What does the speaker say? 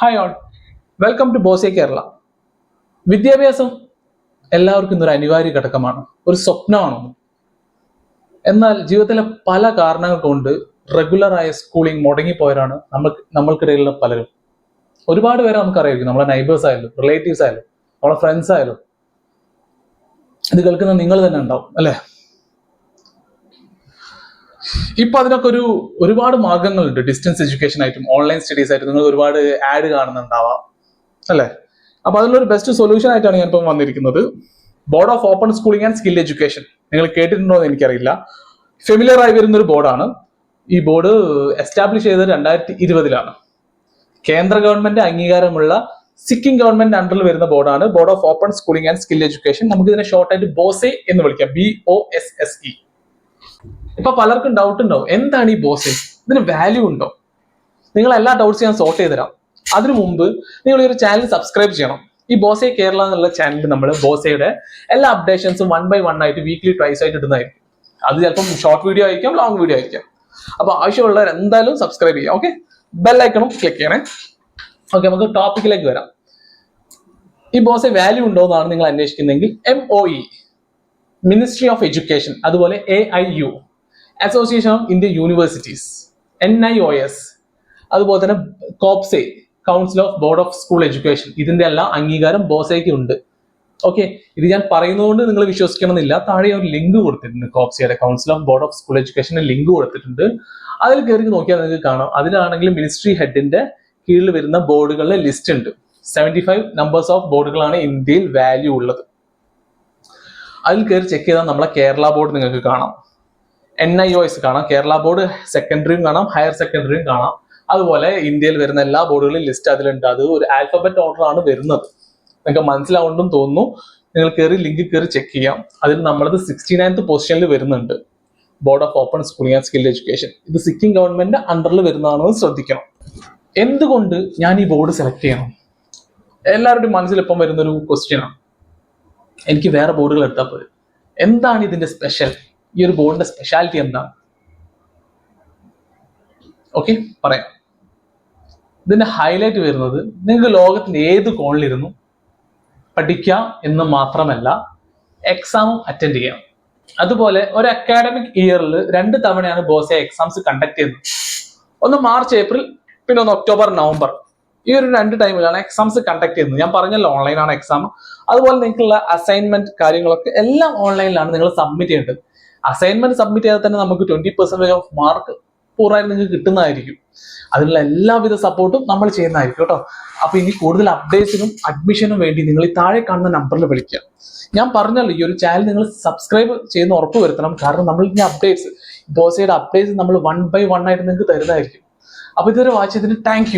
Hi all welcome to BOSSE Kerala വിദ്യാഭ്യാസം എല്ലാവർക്കും ഇന്നൊരു അനിവാര്യ ഘടകമാണ്. ഒരു സ്വപ്നമാണ്. എന്നാൽ ജീവിതത്തിലെ പല കാരണങ്ങൾ കൊണ്ട് റെഗുലറായ സ്കൂളിംഗ് മുടങ്ങിപ്പോയവരാണ് നമ്മൾ നമ്മൾക്കിടയിലുള്ള പലരും. ഒരുപാട് പേരെ നമുക്കറിയായിരിക്കും. നമ്മളെ നൈബേഴ്സ് ആയാലും റിലേറ്റീവ്സ് ആയാലും നമ്മളെ ഫ്രണ്ട്സ് ആയാലും. ഇത് കേൾക്കുന്ന നിങ്ങൾ തന്നെ ഉണ്ടാവും അല്ലേ? ഇപ്പൊ അതിനൊക്കെ ഒരു ഒരുപാട് മാർഗങ്ങളുണ്ട്. ഡിസ്റ്റൻസ് എഡ്യൂക്കേഷൻ ആയിട്ടും ഓൺലൈൻ സ്റ്റഡീസ് ആയിട്ടും നിങ്ങൾ ഒരുപാട് ആഡ് കാണുന്നുണ്ടാവാം. അല്ലേ? അപ്പൊ അതിലൊരു ബെസ്റ്റ് സൊല്യൂഷൻ ആയിട്ടാണ് ഞാൻ ഇപ്പം വന്നിരിക്കുന്നത്. Board of open schooling and skill education നിങ്ങൾ കേട്ടിട്ടുണ്ടോ എന്ന് എനിക്കറിയില്ല. ഫെമിലിയർ ആയി വരുന്ന ഒരു ബോർഡാണ് ഈ ബോർഡ് എസ്റ്റാബ്ലിഷ് ചെയ്തത് രണ്ടായിരത്തി ഇരുപതിലാണ് കേന്ദ്ര ഗവൺമെന്റ് അംഗീകാരമുള്ള സിക്കിം ഗവൺമെന്റ് അണ്ടറിൽ വരുന്ന ബോർഡാണ് board of open schooling and skill education നമുക്ക് ഇതിനെ ഷോർട്ട് ആയിട്ട് ബോസെ എന്ന് വിളിക്കാം B O S S E ഇപ്പൊ പലർക്കും ഡൗട്ട് ഉണ്ടാവും. എന്താണ് ഈ ബോസ് ഇതിന് വാല്യൂ ഉണ്ടോ? നിങ്ങൾ എല്ലാ ഡൗട്ട്സ് ഞാൻ സോർട്ട് ചെയ്ത് തരാം അതിനു മുമ്പ് നിങ്ങൾ ഈ ഒരു ചാനൽ സബ്സ്ക്രൈബ് ചെയ്യണം. ഈ ബോസെ കേരള എന്നുള്ള ചാനലിൽ നമ്മൾ ബോസയുടെ എല്ലാ അപ്ഡേഷൻസും വൺ ബൈ വൺ ആയിട്ട് വീക്ക്ലി ട്വൈസ് ആയിട്ട് ഇടുന്നതായിരിക്കും. അത് ചിലപ്പം ഷോർട്ട് വീഡിയോ ആയിരിക്കാം ലോങ് വീഡിയോ ആയിരിക്കാം. അപ്പൊ ആവശ്യമുള്ളവർ എന്തായാലും സബ്സ്ക്രൈബ് ചെയ്യാം ഓക്കെ ബെല്ലൈക്കണം ക്ലിക്ക് ചെയ്യണേ. ഓക്കെ നമുക്ക് ടോപ്പിക്കിലേക്ക് വരാം. ഈ ബോസെ വാല്യൂ ഉണ്ടോ എന്നാണ് നിങ്ങൾ അന്വേഷിക്കുന്നതെങ്കിൽ M O E ministry of education അതുപോലെ A I U association of Indian universities N I O S അതുപോലെ തന്നെ COBSE council of board of school education ഇതിന്റെ എല്ലാം അംഗീകാരം ബോസയ്ക്ക് ഉണ്ട്. ഓക്കെ ഇത് ഞാൻ പറയുന്നതുകൊണ്ട് നിങ്ങൾ വിശ്വസിക്കണമെന്നില്ല. താഴെ ഒരു ലിങ്ക് കൊടുത്തിട്ടുണ്ട് കോപ്സിയുടെ council of board of school എഡ്യൂക്കേഷന്റെ link കൊടുത്തിട്ടുണ്ട്. അതിൽ കയറി നോക്കിയാൽ നിങ്ങൾക്ക് കാണാം. അതിലാണെങ്കിൽ മിനിസ്ട്രി ഹെഡിന്റെ കീഴിൽ വരുന്ന ബോർഡുകളുടെ ലിസ്റ്റ് ഉണ്ട്. സെവന്റി ഫൈവ് നമ്പേഴ്സ് ഓഫ് ബോർഡുകളാണ് ഇന്ത്യയിൽ വാല്യൂ ഉള്ളത്. അതിൽ കയറി ചെക്ക് ചെയ്താൽ നമ്മളെ കേരള ബോർഡ് നിങ്ങൾക്ക് കാണാം. എൻ ഐ ഒ എസ് കാണാം. കേരള ബോർഡ് സെക്കൻഡറിയും കാണാം. ഹയർ സെക്കൻഡറിയും കാണാം. അതുപോലെ ഇന്ത്യയിൽ വരുന്ന എല്ലാ ബോർഡുകളും ലിസ്റ്റ് അതിലുണ്ട്. അത് ഒരു ആൽഫബറ്റ് ഓർഡർ ആണ് വരുന്നത്. നിങ്ങൾക്ക് മനസ്സിലാവുണ്ടെന്ന് തോന്നുന്നു. നിങ്ങൾ കയറി ലിങ്ക് കയറി ചെക്ക് ചെയ്യാം. അതിൽ നമ്മളത് സിക്സ്റ്റി നയൻത്ത് പൊസിഷനിൽ വരുന്നുണ്ട്. Board of open schooling and skill education ഇത് സിക്കിം ഗവൺമെന്റ് അണ്ടറിൽ വരുന്നതാണെന്ന് ശ്രദ്ധിക്കണം. എന്തുകൊണ്ട് ഞാൻ ഈ ബോർഡ് സെലക്ട് ചെയ്യണം? എല്ലാവരുടെയും മനസ്സിൽ ഇപ്പം ക്വസ്റ്റ്യൻ ആണ്. എനിക്ക് വേറെ ബോർഡുകൾ എടുത്താൽ പോരെ. എന്താണ് ഇതിന്റെ സ്പെഷ്യൽ ഈ ഒരു ബോർഡിന്റെ സ്പെഷ്യാലിറ്റി എന്താണ് ഓക്കെ പറയാം. ഇതിന്റെ ഹൈലൈറ്റ് വരുന്നത് നിങ്ങൾക്ക് ലോകത്തിന്റെ ഏത് കോണിലിരുന്നു പഠിക്കാം എന്ന് മാത്രമല്ല എക്സാമും അറ്റൻഡ് ചെയ്യാം. അതുപോലെ ഒരു അക്കാഡമിക് ഇയറിൽ രണ്ട് തവണയാണ് ബോസെ എക്സാംസ് കണ്ടക്ട് ചെയ്യുന്നത്. ഒന്ന് മാർച്ച് ഏപ്രിൽ പിന്നെ ഒന്ന് ഒക്ടോബർ നവംബർ. ഈ ഒരു രണ്ട് ടൈമിലാണ് എക്സാംസ് കണ്ടക്ട് ചെയ്യുന്നത്. ഞാൻ പറഞ്ഞല്ലോ ഓൺലൈനാണ് എക്സാം അതുപോലെ നിങ്ങൾക്കുള്ള അസൈൻമെന്റ് കാര്യങ്ങളൊക്കെ എല്ലാം ഓൺലൈനിലാണ് നിങ്ങൾ സബ്മിറ്റ് ചെയ്യേണ്ടത്. അസൈൻമെന്റ് സബ്മിറ്റ് ചെയ്താൽ തന്നെ നമുക്ക് ട്വന്റി പെർസെന്റേജ് ഓഫ് മാർക്ക് പൂർണമായിട്ട് നിങ്ങൾക്ക് കിട്ടുന്നതായിരിക്കും. അതിനുള്ള എല്ലാവിധ സപ്പോർട്ടും നമ്മൾ ചെയ്യുന്നതായിരിക്കും കേട്ടോ. അപ്പൊ ഇനി കൂടുതൽ അപ്ഡേറ്റ്സിനും അഡ്മിഷനും വേണ്ടി നിങ്ങൾ ഈ താഴെ കാണുന്ന നമ്പറിൽ വിളിക്കുക ഞാൻ പറഞ്ഞല്ലോ ഈ ഒരു ചാനൽ നിങ്ങൾ സബ്സ്ക്രൈബ് ചെയ്യുന്ന ഉറപ്പ് വരുത്തണം. കാരണം നമ്മൾ ഇനി അപ്ഡേറ്റ്സ് ബോസയുടെ അപ്ഡേറ്റ്സ് നമ്മൾ വൺ ബൈ വൺ ആയിട്ട് നിങ്ങൾക്ക് തരുന്നതായിരിക്കും. അപ്പൊ ഇതുവരെ വായിച്ചതിന് താങ്ക്